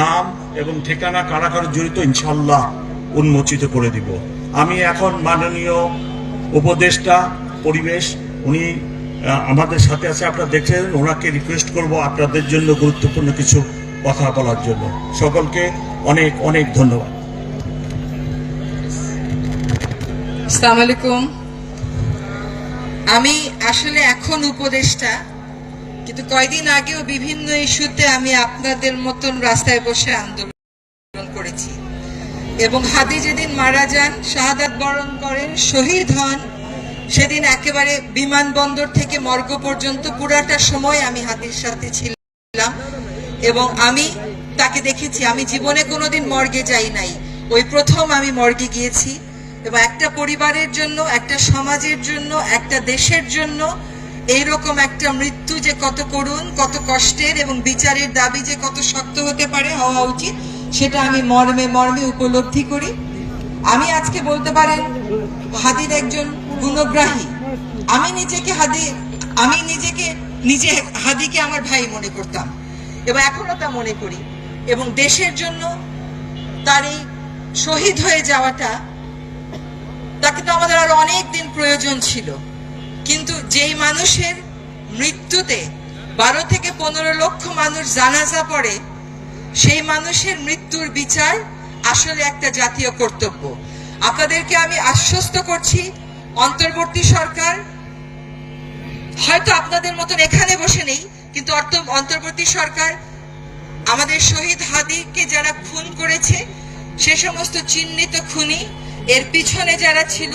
নাম এবং ঠিকানা কারা জড়িত ইনশাল্লাহ উন্মোচিত করে দিব। আমি এখন মাননীয় উপদেষ্টা পরিবেশ, উনি আমাদের সাথে আছে, আপনারা দেখছেন, ওনাকে রিকোয়েস্ট করব আপনাদের জন্য গুরুত্বপূর্ণ কিছু কথা বলার জন্য। সকলকে অনেক অনেক ধন্যবাদ। আমি আসলে এখন উপদেষ্টা কিন্তু কয়দিন আগেও বিভিন্ন ইস্যুতে আমি আপনাদের মতন রাস্তায় বসে আন্দোলন করেছি। এবং হাদি যেদিন মারা যান, শাহাদাত বরণ করেন, শহীদ হন, সেদিন একেবারে বিমানবন্দর থেকে মর্গ পর্যন্ত পুরাটা সময় আমি হাতির সাথে ছিলাম এবং আমি তাকে দেখেছি। আমি জীবনে কোনোদিন মর্গে যাই নাই। ওই প্রথম আমি মর্গে গিয়েছি এবং একটা পরিবারের জন্য, একটা সমাজের জন্য, একটা দেশের জন্য এইরকম একটা মৃত্যু যে কত করুণ, কত কষ্টের এবং বিচারের দাবি যে কত শক্ত হতে পারে হওয়া উচিত, সেটা আমি মর্মে মর্মে উপলব্ধি করি। আমি আজকে বলতে পারেন হাদির একজন গুণগ্রাহী। আমি নিজেকে হাদি, আমি নিজেকে, নিজে হাদিকে আমার ভাই মনে করতাম। এবং এখনও তা মনে করি। এবং দেশের জন্য তার এই শহীদ হয়ে যাওয়াটা, তাকে তো আমাদের আরও অনেক দিন প্রয়োজন ছিল। কিন্তু যেই মানুষের মৃত্যুতে বারো থেকে পনেরো লক্ষ মানুষ জানাজা পড়ে, সেই মানুষের মৃত্যুর বিচার আসলে একটা জাতীয় কর্তব্য। আপনাদেরকে আমি আশ্বস্ত করছি, অন্তর্বর্তী সরকার হয়তো আপনাদের মতন এখানে বসে নেই, কিন্তু অন্তর্বর্তী সরকার আমাদের শহীদ হাদিকে যারা খুন করেছে, সে সমস্ত চিহ্নিত খুনি, এর পিছনে যারা ছিল,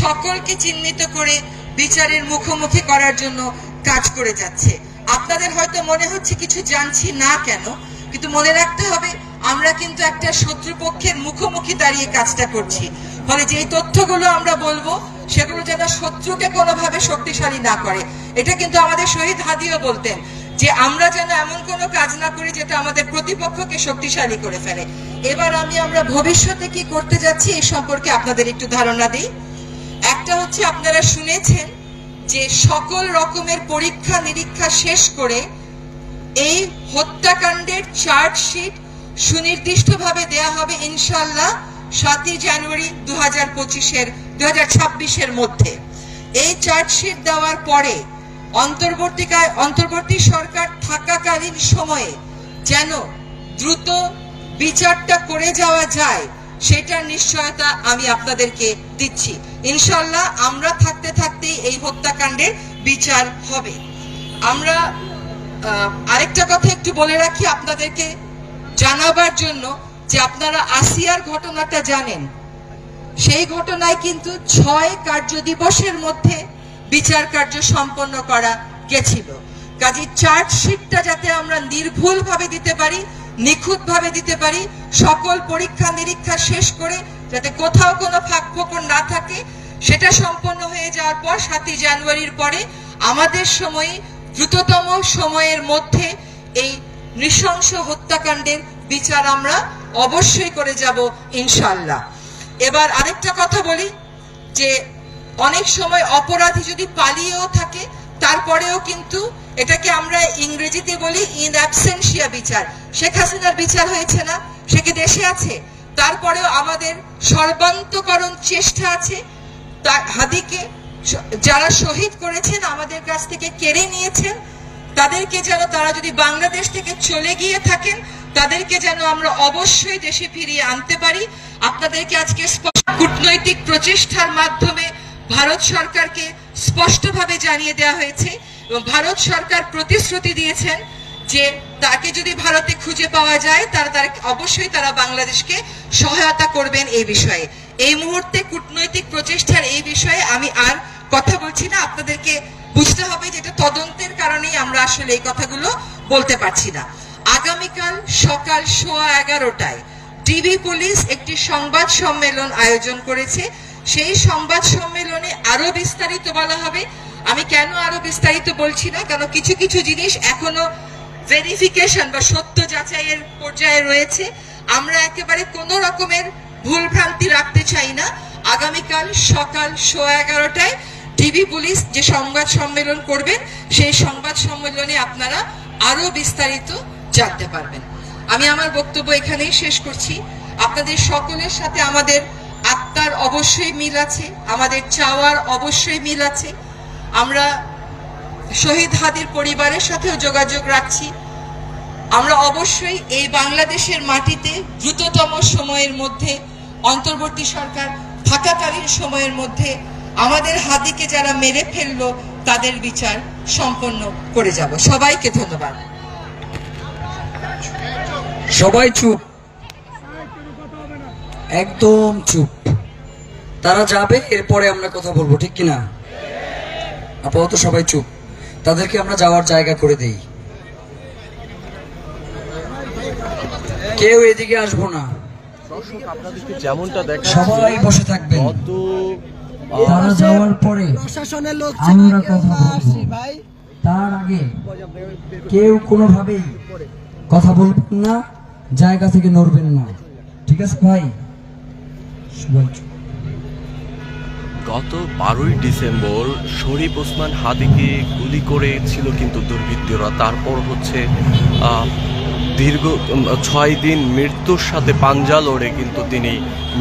সকলকে চিহ্নিত করে বিচারের মুখোমুখি করার জন্য কাজ করে যাচ্ছে। আপনাদের হয়তো মনে হচ্ছে কিছু জানছি না কেন, কিন্তু মনে রাখতে হবে, আমরা কিন্তু একটা শত্রুপক্ষের মুখোমুখি দাঁড়িয়ে কাজটা করছি। ফলে যেই তথ্যগুলো আমরা বলব, সেগুলো যেন শত্রুকে কোনোভাবে শক্তিশালী না করে। এটা কিন্তু আমাদের শহীদ হাদিও বলতেন যে, আমরা যেন এমন কোনো কাজ না করি যেটা আমাদের প্রতিপক্ষকে শক্তিশালী করে ফেলে। এবার আমি আমরা ভবিষ্যতে কি করতে যাচ্ছি এই সম্পর্কে আপনাদের একটু ধারণা দিই। একটা হচ্ছে আপনারা শুনেছেন যে সকল রকমের পরীক্ষা নিরীক্ষা শেষ করে এই হত্যাকাণ্ডের চার্জশিট সুনির্দিষ্টভাবে দেয়া হবে ইনশাল্লাহ সাতই জানুয়ারি দু হাজার পঁচিশের দু হাজার ছাব্বিশের মধ্যে। এই চার্জশিট দেওয়ার পরে অন্তর্বর্তীকায়, অন্তর্বর্তী সরকার থাকাকালীন সময়ে যেন দ্রুত বিচারটা করে যাওয়া যায় সেটার নিশ্চয়তা আমি আপনাদেরকে দিচ্ছি। ইনশাল্লাহ আমরা থাকতে থাকতেই এই হত্যাকাণ্ডের বিচার হবে। আমরা আরেকটা কথা একটু বলে রাখি আপনাদেরকে জানাবার জন্য যে আপনারা আসিয়ার ঘটনাটা জানেন। সেই ঘটনায় কিন্তু ছয় কার্য দিবসের মধ্যে বিচার কার্য সম্পন্ন করা গেছিল। কাজে চার্জশিটটা যাতে আমরা নির্ভুলভাবে দিতে পারি নিখুঁত ভাবে দিতে পারি। সকল পরীক্ষা নিরীক্ষা শেষ করে যাতে কোথাও কোনো ফাঁক ফোকর না থাকে, সেটা সম্পন্ন হয়ে যাওয়ার পর সাতই জানুয়ারির পরে আমাদের সময়ে, দ্রুততম সময়ের মধ্যে এই নৃশংস হত্যাকাণ্ডের বিচার আমরা অবশ্যই করে যাব ইনশাল্লাহ এবার আরেকটা কথা বলি, যে অনেক সময় অপরাধী যদি পালিয়েও থাকে, তারপরেও কিন্তু এটাকে আমরা ইংরেজিতে বলি ইন অ্যাবসেন্সিয়া বিচার। শেখ হাসিনার বিচার হয়েছে না? সে কি দেশে আছে? তারপরেও আমাদের সর্বান্তকরণ চেষ্টা আছে। হাদিকে যারা শহীদ করেছেন, আমাদের কাছ থেকে কেড়ে নিয়েছেন, তাদেরকে যেন তারা যদি বাংলাদেশ থেকে চলে গিয়ে থাকেন, তাদেরকে যেন আমরা অবশ্যই দেশে ফিরিয়ে আনতে পারি। আপনাদেরকে আজকে কূটনৈতিক প্রচেষ্টার মাধ্যমে ভারত সরকারকে স্পষ্টভাবে জানিয়ে দেওয়া হয়েছে এবং ভারত সরকার প্রতিশ্রুতি দিয়েছেন যে তাকে যদি ভারতে খুঁজে পাওয়া যায়, তারা তার, অবশ্যই তারা বাংলাদেশকে সহায়তা করবেন এই বিষয়ে। এই মুহূর্তে কূটনৈতিক প্রচেষ্টার এই বিষয়ে আমি আর কথা বলছি না। আপনাদেরকে বুঝতে হবে যে এটা তদন্তের কারণেই আমরা আসলে এই কথাগুলো বলতে পারছি না। আগামীকাল সকাল সোয়া এগারোটায় ডিবি পুলিশ একটি সংবাদ সম্মেলন আয়োজন করেছে। সেই সংবাদ সম্মেলনে আরও বিস্তারিত বলা হবে। আমি কেন আরও বিস্তারিত বলছি না? কারণ কিছু কিছু জিনিস এখনও ভেরিফিকেশন বা সত্য যাচাইয়ের পর্যায়ে রয়েছে। আমরা একেবারে কোনো রকমের ভুল ভ্রান্তি রাখতে চাই না। আগামীকাল সকাল সোয়া এগারোটায় ডিবি পুলিশ যে সংবাদ সম্মেলন করবেন, সেই সংবাদ সম্মেলনে আপনারা আরও বিস্তারিত জানতে পারবেন। আমি আমার বক্তব্য এখানেই শেষ করছি। আপনাদের সকলের সাথে আমাদের আত্মার অবশ্যই মিল আছে, আমাদের চাওয়ার অবশ্যই মিল আছে। আমরা শহীদ হাদির পরিবারের সাথেও যোগাযোগ রাখছি। আমরা অবশ্যই এই বাংলাদেশের মাটিতে দ্রুততম সময়ের মধ্যে, অন্তর্বর্তী সরকার থাকাকালীন সময়ের মধ্যে আমাদের হাদিকে যারা মেরে ফেলল, তাদের বিচার সম্পন্ন করে যাব। সবাইকে ধন্যবাদ। সবাই চুপ। একদম চুপ। তারা যাবে, এরপরে আমরা কথা বলব, ঠিক কিনা? আপাতত সবাই চুপ। তাদেরকে আমরা যাওয়ার জায়গা করে দেই। কেউ এদিকে আসব না। যেমনটা দেখা সবাই বসে থাকবেন। গত তারা যাওয়ার পরে প্রশাসনের লোক আমরা কথা বলব। তার আগে কেউ কোনোভাবেই কথা বলবেন না জায়গা থেকে নড়বেন না। ঠিক আছে ভাই? সবাই। গত বারোই ডিসেম্বর শরীফ ওসমান হাদিকে গুলি করেছিল কিন্তু দুর্বৃত্তরা। তারপর হচ্ছে দীর্ঘ ছয় দিন মৃত্যুর সাথে পাঞ্জা লড়ে কিন্তু তিনি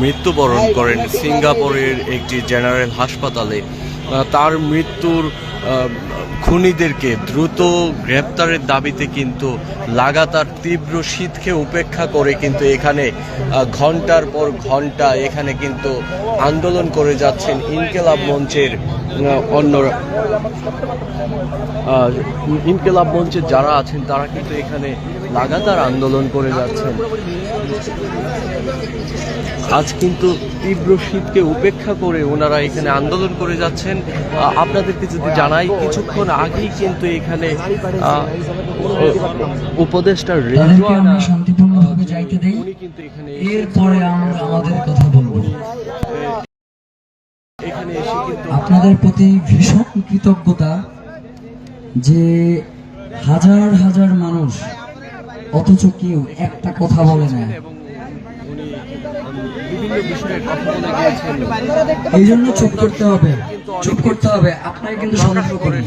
মৃত্যুবরণ করেন সিঙ্গাপুরের একটি জেনারেল হাসপাতালে। তার মৃত্যুর খুনিদেরকে দ্রুত গ্রেপ্তারের দাবিতে কিন্তু লাগাতার তীব্র শীতকে উপেক্ষা করে কিন্তু এখানে ঘণ্টার পর ঘণ্টা এখানে কিন্তু আন্দোলন করে যাচ্ছেন ইনকেলাব মঞ্চের আহ, ইনকেলাব মঞ্চের যারা আছেন তারা কিন্তু এখানে লাগাতার আন্দোলন করে যাচ্ছেন। আজ কিন্তু তীব্র শীতকে উপেক্ষা করে ওনারা এখানে আন্দোলন করে যাচ্ছেন। আপনাদেরকে যদি জানাই কিছুক্ষণ আগেই কিন্তু এখানে উপদেষ্টা রেজওয়ানা শান্তিপূর্ণভাবে যাইতে দেই? উনি কিন্তু এখানে এরপরে আমরা আমাদের কথা বলব। এখানে এসে কিন্তু আপনাদের প্রতি ভীষণ কৃতজ্ঞতা যে হাজার হাজার মানুষ অথচ কেউ একটা কথা বলে না। এই জন্য চুপ করতে হবে, চুপ করতে হবে কিন্তু সন্দেহ করেন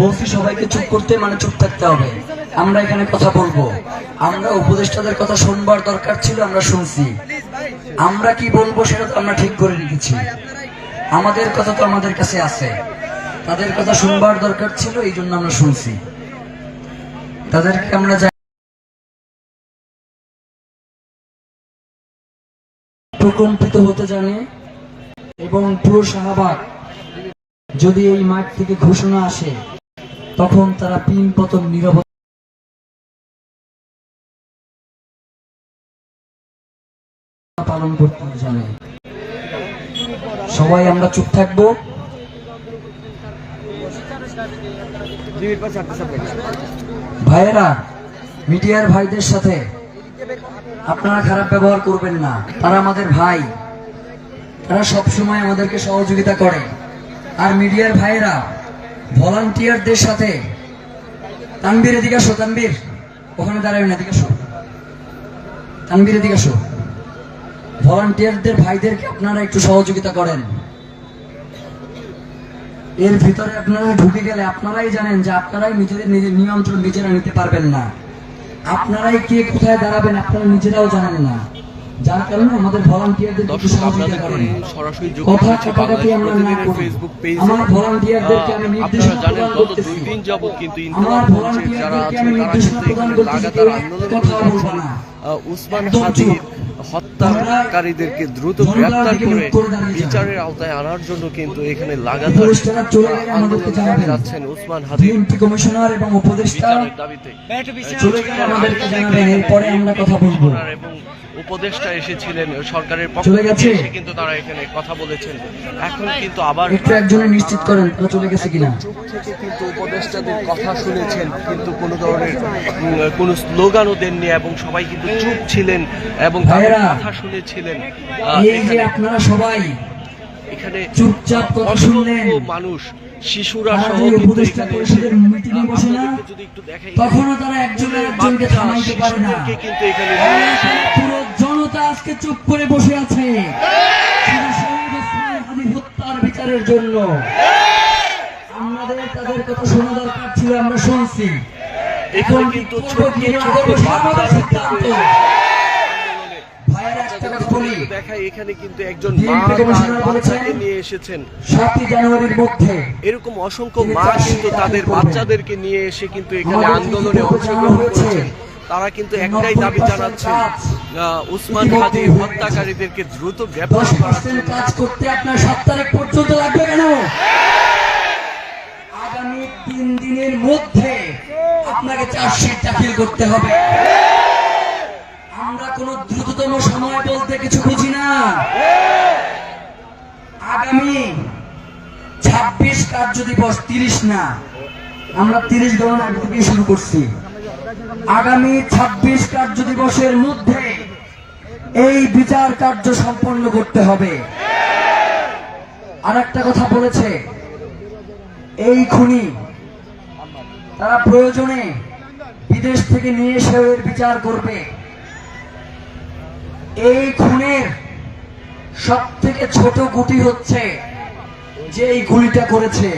বলছি সবাইকে চুপ করতে মানে চুপ থাকতে হবে। আমরা এখানে কথা বলব। আমরা উপদেষ্টাদের কথা শুনবার দরকার ছিল, আমরা শুনছি। আমরা কি বলব সেটা তো আমরা ঠিক করে রেখেছি। আমাদের কথা তো আমাদের কাছে আছে। তাদের কথা শুনবার দরকার ছিল, এই জন্য আমরা শুনছি। তাদেরকে আমরা প্রকম্পিত হতে জানে এবং পুরো শাহবাগ যদি এই মাঠ থেকে ঘোষণা আসে, তখন তারা পিন পতন নীরব পালন করতে জানে। সবাই আমরা চুপ থাকব। ভাইয়েরা, মিডিয়ার ভাইদের সাথে আপনারা খারাপ ব্যবহার করবেন না। তারা আমাদের ভাই। তারা সব সময় আমাদেরকে সহযোগিতা করে। আর মিডিয়ার ভাইয়েরা, ভলান্টিয়ারদের সাথে তানবীর এদিকে আসো তানবীর ওখানে দাঁড়াবেন এদিকে আসো। তানবীর এদিকে আসো। ভলান্টিয়ারদের ভাইদেরকে আপনারা একটু সহযোগিতা করেন। এর ভিতরে আপনারা ঢুকে গেলে আপনারাই জানেন যে আপনারাই নিজেদের নিজের নিয়ন্ত্রণ নিজেরা নিতে পারবেন না। আপনারাই কে কোথায় দাঁড়াবেন আপনারা নিজেরাও জানেন না। যার কারণে আমাদের ভলান্টিয়ারদের একটু সহযোগিতা করেন সরাসরি যুক্ত কথা কাটাকাটি আমরা না করি ফেসবুক পেজে আমার ভলান্টিয়ারদেরকে আমি নির্দেশনা প্রদান গত করতেছি। দুই দিন যাবত কিন্তু ইনকলাব যারা আমি তারা কিন্তু লাগাতার আন্দোলন কথা বলব না। উসমান চুপ। হত্যাকারীদেরকে দ্রুত গ্রেপ্তার করে। বিচারের আওতায় আনার জন্য কিন্তু এখানে লাগাতার। যাচ্ছেন উসমান হাদির কমিশনার এবং উপদেষ্টা চলে গেলে আমাদেরকে জানাবেন এরপরে আমরা কথা বলব এবং উপদেষ্টা এসেছিলেন সরকারের পক্ষ থেকে গেছে? কিন্তু তারা এখানে কথা বলেছেন এখন কিন্তু আবার একটু একজনে নিশ্চিত করেন তারা চলে গেছে কিনা চুপ থেকে কিন্তু উপদেষ্টাদের কথা শুনেছেন কিন্তু কোনো ধরনের কোনো স্লোগানও দেননি এবং সবাই কিন্তু চুপ ছিলেন এবং তাদের ভাইয়েরা, কথা শুনেছিলেন। এই যে এখানে আপনারা সবাই এখানে চুপচাপ কথা শুনলেন মানুষ শিশুরা সহ উপদেষ্টা পরিষদের মিটিংয়ে বসে না, আপনাদেরকে যদি একটু দেখাই, তখনও তারা একজনের একজনকে থামাইতে পারে না। কিন্তু এখানে পুরো জনতা আজকে চুপ করে বসে আছে। হত্যার বিচারের জন্য। আমাদের তাদের কথা শোনা দরকার ছিল আমরা শুনছি। এখন কিন্তু আমাদের বাচ্চারা সিদ্ধান্ত। কিন্তু ভাইয়েরা একটা কথা বলি দেখায় এখানে কিন্তু একজন DLP মা তার কমিশনার বলেছেন, বাচ্চাকে নিয়ে এসেছেন। সাতই জানুয়ারির মধ্যে। এরকম অসংখ্য মা কিন্তু তাদের বাচ্চাদেরকে নিয়ে এসে কিন্তু এখানে আন্দোলনে অংশগ্রহণ জানানো তারা কিন্তু একটাই দাবি 90% জানাচ্ছেন আহ, উসমান হাদি হত্যাকারীদেরকে দ্রুত গ্রেপ্তার করার জন্য। কাজ করতে আপনার তারিখ পর্যন্ত লাগবে কেন? আগামী তিন দিনের মধ্যে আপনাকে চার্জশিট দাখিল করতে হবে আমরা কোন দ্রুততম সময় বলতে কিছু বুঝি না। আগামী ছাব্বিশ কার্য দিবস তিরিশ না, আমরা তিরিশ গণনা থেকেই শুরু করছি। আগামী ছাব্বিশ কার্য দিবসের মধ্যে, এই বিচার কার্য সম্পন্ন করতে হবে। আর একটা কথা বলেছে, এই খুনি, তারা প্রয়োজনে বিদেশ থেকে নিয়ে এসে বিচার করবে। এই খুনের সব থেকে ছোট গুটি হচ্ছে যে এই গুলিটা করেছে।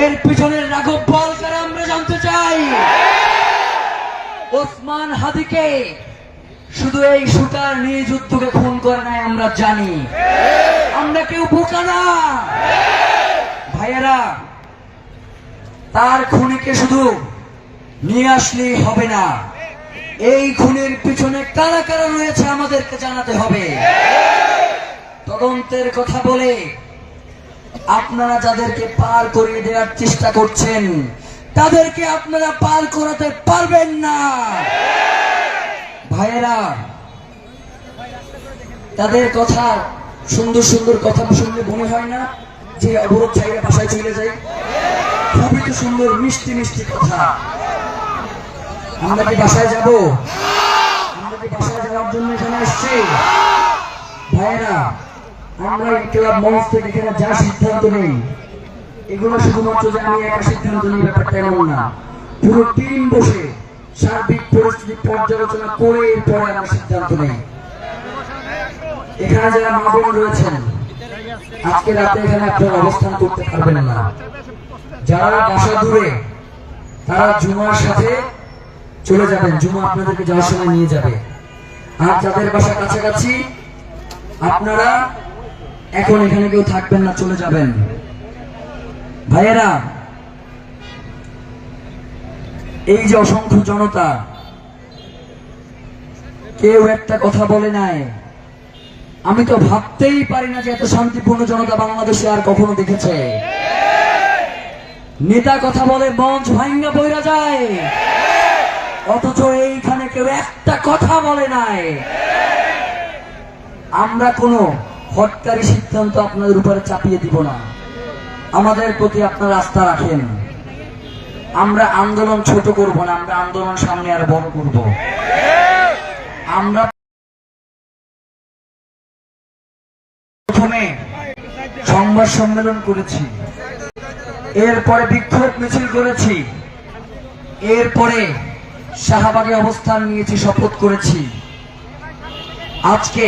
এর পিছনের রাঘব বল কারা আমরা জানতে চাই। ওসমান হাদিকে শুধু এই শুটার নিয়ে যুদ্ধকে খুন করে নাই আমরা জানি। আমরা কেউ বোকা না। ভাইয়েরা, তার খুনিকে শুধু নিয়ে আসলেই হবে না। এই খুনের পিছনে কারা কারা রয়েছে আমাদেরকে জানাতে হবে। তদন্তের কথা বলে আপনারা যাদেরকে পার করিয়ে দেওয়ার চেষ্টা করছেন, তাদেরকে আপনারা পার করাতে পারবেন না। ভাইয়েরা, তাদের কথা, সুন্দর সুন্দর কথা শুনলে মনে হয় না যে অবরোধ চাইলে বাসায় চলে যায়? খুবই তো সুন্দর, মিষ্টি মিষ্টি কথা। আমরা কি বাসায় যাব? আমরা কি বাসায় যাওয়ার জন্য এখানে এসছি? ভাইয়েরা, আমরা এই ক্লাব মঞ্চ থেকে এখানে যা সিদ্ধান্ত নেই, এগুলো শুধুমাত্র যে আমি একা সিদ্ধান্ত নিই, ব্যাপারটা এমন না। পুরো টিম বসে সার্বিক পরিস্থিতি পর্যালোচনা করে এরপরে আমরা সিদ্ধান্ত নেই। এখানে যারা মা বোন রয়েছেন, আজকে রাতে এখানে আপনারা অবস্থান করতে পারবেন না। যারা বাসা দূরে, তারা জুমার সাথে চলে যাবেন, জুমা আপনাদেরকে যাওয়ার সময় নিয়ে যাবে। আর যাদের বাসা কাছাকাছি, আপনারা এখন এখানে কেউ থাকবেন না, চলে যাবেন। ভাইয়েরা, এই যে অসংখ্য জনতা, কেউ একটা কথা বলে নাই। আমি তো ভাবতেই পারি না যে এত শান্তিপূর্ণ জনতা বাংলাদেশে আর কখনো দেখেছে। নেতা কথা বলে মঞ্চ ভাঙ্গা বইরা যায়। অথচ এইখানে কেউ একটা কথা বলে নাই। আমরা কোনো হটকারী সিদ্ধান্ত আপনাদের উপরে চাপিয়ে দিব না। আমাদের প্রতি আপনারা আস্থা রাখেন। আমরা আন্দোলন ছোট করব না, আমরা আন্দোলন সামনে আর বড় করব। আমরা প্রথমে সংবাদ সম্মেলন করেছি, এরপরে বিক্ষোভ মিছিল করেছি, এরপরে শাহবাগে অবস্থান নিয়েছি, শপথ করেছি। আজকে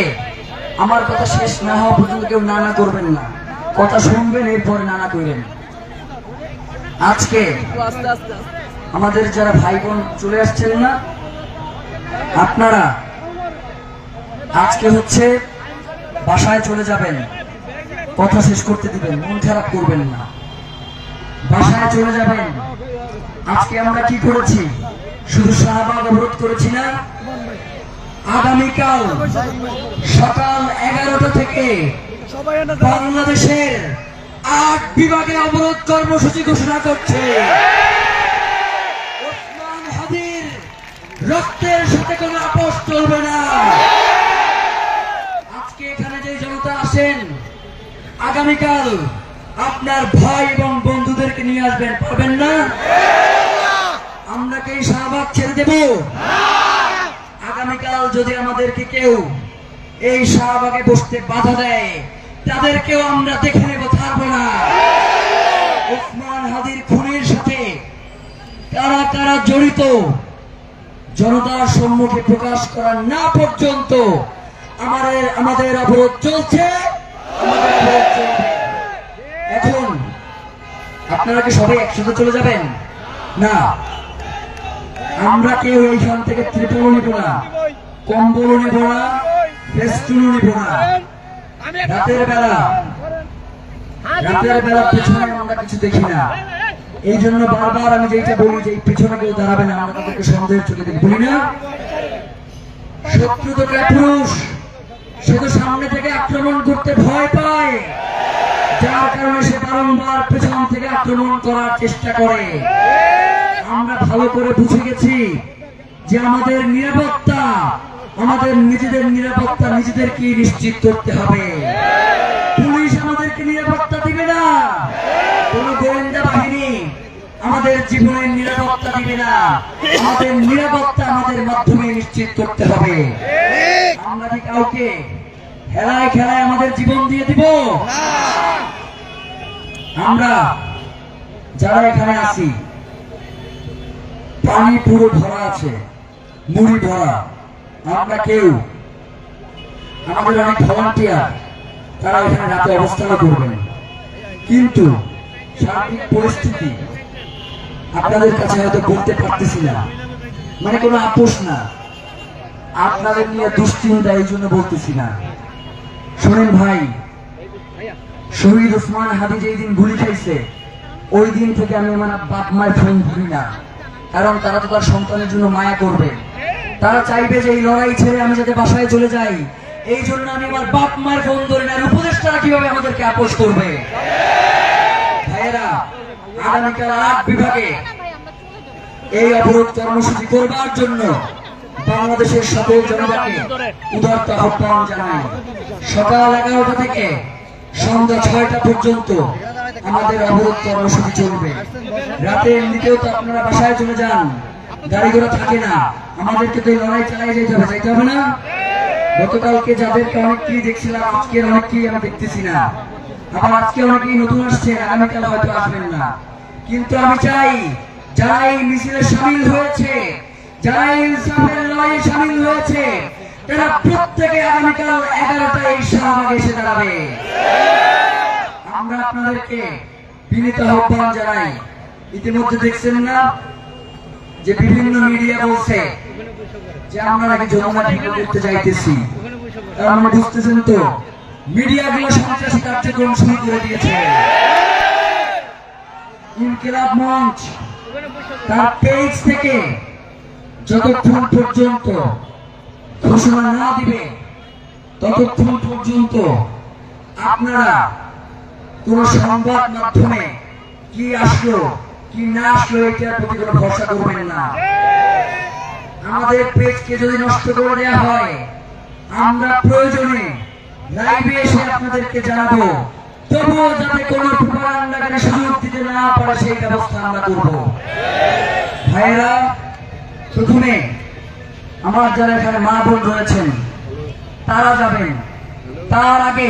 আমার কথা শেষ না হওয়া পর্যন্ত কেউ নানা করবেন না। কথা শুনবেন, এরপরে নানা করবেন আজকে আমাদের যারা ভাই বোন চলে আসছেন না, আপনারা আজকে হচ্ছে বাসায় চলে যাবেন। কথা শেষ করতে দিবেন, মন খারাপ করবেন না। বাসায় চলে যাবেন। আজকে আমরা কি করেছি? শুধু শাহবাগ অবরোধ করেছি না, আগামীকাল সকাল এগারোটা থেকে বাংলাদেশের আট বিভাগে অবরোধ কর্মসূচি ঘোষণা করছে। রক্তের সাথে কোনো আপোষ চলবে না। আজকে এখানে যে জনতা আসেন, আগামীকাল আপনার ভাই এবং বন্ধুদেরকে নিয়ে আসবেন পারবেন না? এই শাহবাগ ছেড়ে দেব? আগামীকাল যদি আমাদেরকে কেউ এই শাহবাগে বসতে বাধা দেয়, তাদেরকেও আমরা দেখে নেব থাকব না। ওসমান হাদির খুনের সাথে কারা কারা জড়িত, জনতার সম্মুখে প্রকাশ করা না পর্যন্ত আমাদের আমাদের অবরোধ চলছে। এখন আপনারা কি সবাই একসাথে চলে যাবেন? না। আমরা কেউ এইখান থেকে ত্রিপল নিব না, কম্বল নিব না ফেস্টুন নিব না। রাতের বেলা রাতের বেলা পেছনে আমরা কিছু দেখি না। এই জন্য বারবার আমি যেটা বলি যে পেছনে কেউ দাঁড়াবে না, আমরা তাদেরকে সন্দেহের চোখে দেখি। বলি না? শত্রু তো পুরুষ, সে তো সামনে থেকে আক্রমণ করতে ভয় পায়। যার কারণে সে বারংবার পেছন থেকে আক্রমণ করার চেষ্টা করে। আমরা ভালো করে বুঝে গেছি যে আমাদের নিরাপত্তা, আমাদের নিজেদের নিরাপত্তা নিজেদেরকে নিশ্চিত করতে হবে। পুলিশ আমাদেরকে নিরাপত্তা দিবে না। কোন গোয়েন্দা বাহিনী আমাদের জীবনের নিরাপত্তা দিবে না। আমাদের নিরাপত্তা আমাদের মাধ্যমে নিশ্চিত করতে হবে। আমরা কি কাউকে খেলায় খেলায় আমাদের জীবন দিয়ে দিব? আমরা যারা এখানে আছি পানি পুরো ভরা আছে। মুড়ি ভরা। আমরা কেউ? আমাদের অনেক ভলান্টিয়ার তারা এখানে রাতে অবস্থান করবেন। কিন্তু সার্বিক পরিস্থিতি আপনাদের কাছে হয়তো বলতে পারতেছি না। মানে কোনো আপোষ না। আপনাদের নিয়ে দুশ্চিন্তা এই জন্য বলতেছি না। শোনেন ভাই, শহীদ ওসমান হাদি যেই দিন গুলি খাইছে, ওই দিন থেকে আমি আমার বাপ মায়ের ফোন ধরি না। কারণ তারা তো তার সন্তানের জন্য মায়া করবে। তারা চাইবে যে এই লড়াই ছেড়ে আমি যাতে বাসায় চলে যাই। এই জন্য আমি আমার বাপ, মায়ের ফোন ধরি না উপদেষ্টারা কীভাবে আমাদেরকে আপোষ করবে? এই অবরোধ কর্মসূচি করবার জন্য বাংলাদেশের সকল জনতাকে উদারত আহ্বান জানাই। সকাল এগারোটা থেকে সন্ধ্যা ছয়টা পর্যন্ত আমাদের অবরোধ কর্মসূচি চলবে। রাতে এমনিতেও তো আপনারা বাসায় চলে যান। গাড়ি ঘোড়া থাকে না। আমাদেরকে তো লড়াই চালিয়ে যেতে হবে, যাইতে হবে না? গতকালকে যাদেরকে অনেককেই দেখছিলাম আজকে অনেককেই আমি দেখতেছি না। আবার আজকে অনেকেই নতুন আসছেন, আগামীকাল হয়তো আসবেন না। কিন্তু আমি চাই, যারা এই মিছিলে সামিল হয়েছে, যারা ইনসাফের লড়াইয়ে সামিল হয়েছে, তারা প্রত্যেকে আগামীকাল এগারোটায় শাহবাগে এসে দাঁড়াবে। আমরা আপনাদেরকে বিনীত আহ্বান জানাই। ইতিমধ্যে দেখছেন না যে বিভিন্ন মিডিয়া বলছে যে আমরা নাকি যমুনা করতে যাইতেছি তার মানে বুঝতেছেন তো মিডিয়া গুলো সন্ত্রাসী কার্যক্রম শুরু করে দিয়েছে। ইনকিলাব মঞ্চ, তার পেজ থেকে যতক্ষণ পর্যন্ত ঘোষণা না দিবে, ততক্ষণ পর্যন্ত আপনারা কোন সংবাদ মাধ্যমে কি আসলো, কি না আসলো, এটার প্রতি কোনো ভরসা করবেন না। আমাদের পেজকে যদি নষ্ট করে দেওয়া হয়, আমরা প্রয়োজনে লাইভে এসে আপনাদেরকে জানাব। তবুও যাতে কোনো প্রোপাগান্ডাকে সুযোগ দিতে না পারে, সেই ব্যবস্থা আমরা করব। ভাইয়েরা, প্রথমে আমার যারা এখানে মা বোন রয়েছেন, তারা যাবেন। তার আগে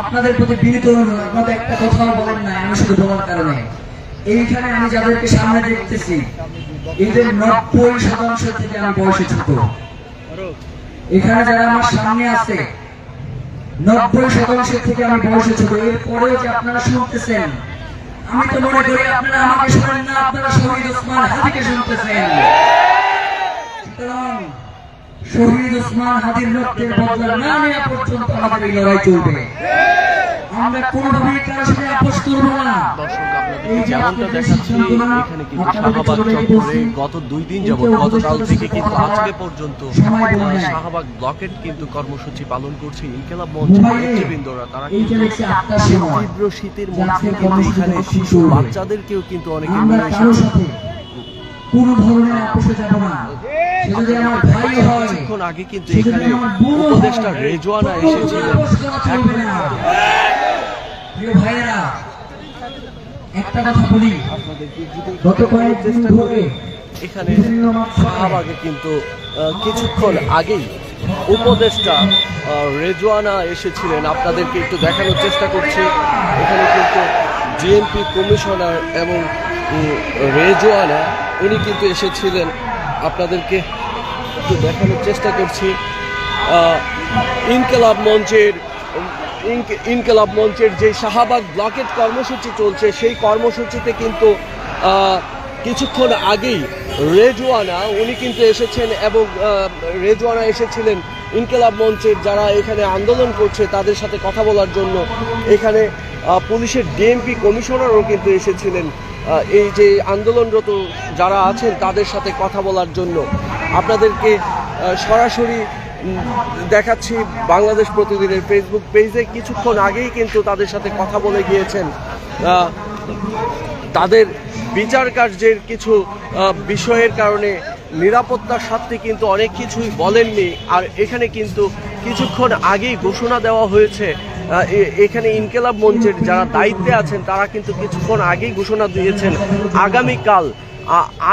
আপনাদের প্রতি বিনীত অনুরোধ, আপনাদের একটা কথাও বলেন না আমি শুধু বলার কারণে। এইখানে আমি যাদেরকে সামনে দেখতেছি, এদের নব্বই শতাংশ থেকে আমি বয়সে ছোট। এখানে যারা আমার সামনে আছে, নব্বই শতাংশ থেকে আমি বয়সে ছোট। এরপরেও যে আপনারা শুনতেছেন? আমি তো মনে করি আপনারা আমাকে শোনেন না, আপনারা শহীদ ওসমান হাদিকে শুনতেছেন। সুতরাং শহীদ ওসমান হাদির রক্তের বদলা না নেওয়া পর্যন্ত আমাদের লড়াই চলবে। আমরা কোনোভাবেই কারোর সাথে আপোষ করব না। গত দুই দিন গতকাল থেকে কিন্তু আজকে পর্যন্ত। শাহবাগ ব্লকেট কিন্তু কর্মসূচি পালন করছে ইনকেলাব মঞ্চের নেতৃবৃন্দরা তারা তীব্র শীতের মধ্যে কিন্তু এখানে শিশু বাচ্চাদেরকেও কিন্তু অনেকে নিয়ে এসেছে। কোন ধরনের আপোষে যাব না। কিছুক্ষণ আগে কিন্তু এখানে উপদেষ্টা রেজওয়ানা এসেছিলেন আপোষ করা চলবে না। প্রিয় ভাইয়েরা একটা কথা বলি। গত কয়েকদিন ধরে এখানে শাহবাগে কিন্তু কিছুক্ষণ আগেই উপদেষ্টা রেজওয়ানা এসেছিলেন। আপনাদেরকে একটু দেখানোর চেষ্টা করছি। এখানে কিন্তু জিএমপি কমিশনার এবং রেজওয়ানা উনি কিন্তু এসেছিলেন। আপনাদেরকে একটু দেখানোর চেষ্টা করছি। ইনকেলাব মঞ্চের ইনকেলাব মঞ্চের যে শাহবাগ ব্লকেট কর্মসূচি চলছে, সেই কর্মসূচিতে কিন্তু কিছুক্ষণ আগেই রেজওয়ানা, উনি কিন্তু এসেছেন এবং রেজওয়ানা এসেছিলেন ইনকেলাব মঞ্চের যারা এখানে আন্দোলন করছে, তাদের সাথে কথা বলার জন্য। এখানে পুলিশের ডিএমপি কমিশনারও কিন্তু এসেছিলেন। এই যে আন্দোলনরত যারা আছেন, তাদের সাথে কথা বলার জন্য আপনাদেরকে সরাসরি দেখাচ্ছি বাংলাদেশ প্রতিদিনের ফেসবুক পেজে কিছুক্ষণ আগেই কিন্তু তাদের সাথে কথা বলে গিয়েছেন তাদের বিচার কার্যের কিছু বিষয়ের কারণে নিরাপত্তার স্বার্থে কিন্তু অনেক কিছুই বলেননি। আর এখানে কিন্তু কিছুক্ষণ আগেই ঘোষণা দেওয়া হয়েছে এখানে ইনকেলাব মঞ্চের যারা দায়িত্বে আছেন, তারা কিন্তু কিছুক্ষণ আগেই ঘোষণা দিয়েছেন, আগামীকাল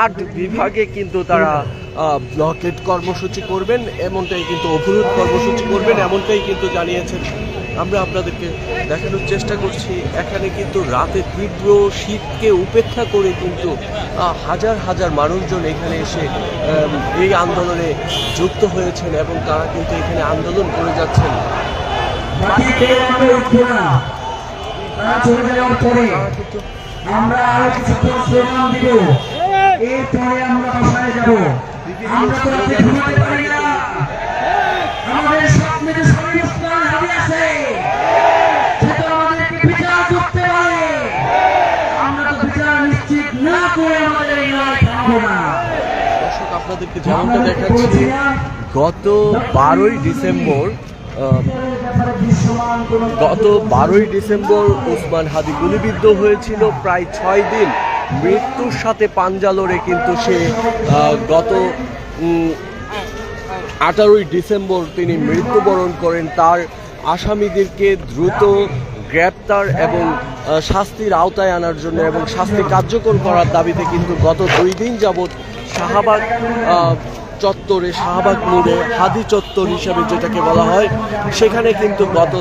আট বিভাগে কিন্তু তারা ব্লকেট কর্মসূচি করবেন, এমনটাই কিন্তু অবরোধ কর্মসূচি করবেন, এমনটাই কিন্তু জানিয়েছেন আমরা আপনাদেরকে দেখানোর চেষ্টা করছি। এখানে কিন্তু রাতে তীব্র শীতকে উপেক্ষা করে কিন্তু হাজার হাজার মানুষজন এখানে এসে এই আন্দোলনে যুক্ত হয়েছেন এবং তারা কিন্তু এখানে আন্দোলন করে যাচ্ছেন। আমরা আমরা যাব স্বপ্নে যে সর্বস্থান হাতে আছে সেটা আমাদেরকে বিচার করতে পারে আমরা তো বিচার নিশ্চিত না করে আমাদের এই লড়াই থামবো না দর্শক যেমনটা দেখাচ্ছি, গত বারোই ডিসেম্বর গত বারোই ডিসেম্বর ওসমান হাদি গুলিবিদ্ধ হয়েছিল প্রায় ছয় দিন। মৃত্যুর সাথে পাঞ্জা লড়ে কিন্তু সে গত আঠারোই ডিসেম্বর তিনি মৃত্যুবরণ করেন। তার আসামিদেরকে দ্রুত গ্রেপ্তার এবং শাস্তির আওতায় আনার জন্য এবং শাস্তি কার্যকর করার দাবিতে কিন্তু গত দুই দিন যাবৎ শাহবাগ চত্বরে, শাহবাগ মোড়ে, হাদি চত্বর হিসাবে যেটাকে বলা হয়, সেখানে কিন্তু গত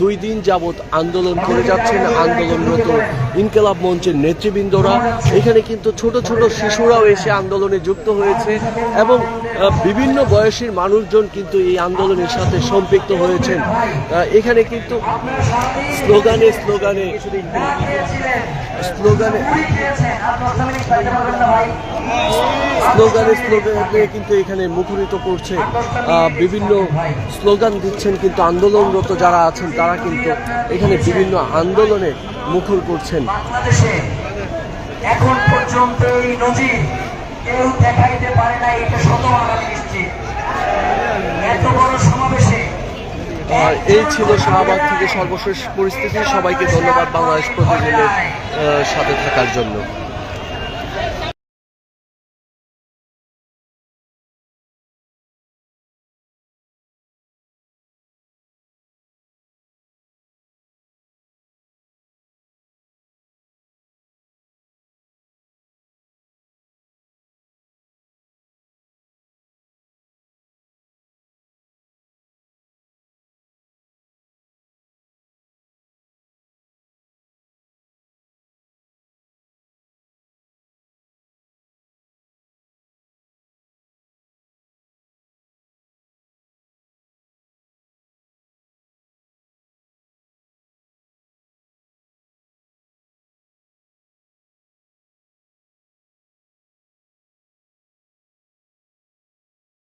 দুই দিন যাবৎ আন্দোলন করে যাচ্ছেন আন্দোলনরত ইনকেলাব মঞ্চের নেতৃবৃন্দরা। এখানে কিন্তু ছোট ছোট শিশুরাও এসে আন্দোলনে যুক্ত হয়েছে এবং বিভিন্ন বয়সীর মানুষজন কিন্তু এই আন্দোলনের সাথে সম্পৃক্ত হয়েছেন। এখানে কিন্তু স্লোগানে স্লোগানে স্লোগানে স্লোগানে স্লোগানে কিন্তু এখানে মুখরিত করছে। বিভিন্ন স্লোগান দিচ্ছেন কিন্তু আন্দোলনরত যারা আছেন তারা কিন্তু এখানে বিভিন্ন আন্দোলনে মুখর করছেন। এখন পর্যন্ত এই নজির কেউ দেখাইতে পারে না এটা শতভাগ নিশ্চিত। এত বড় সমাবেশে আর এই ছিল শাহবাগ থেকে সর্বশেষ পরিস্থিতি। সবাইকে ধন্যবাদ বাংলাদেশ প্রতিদিনের সাথে থাকার জন্য।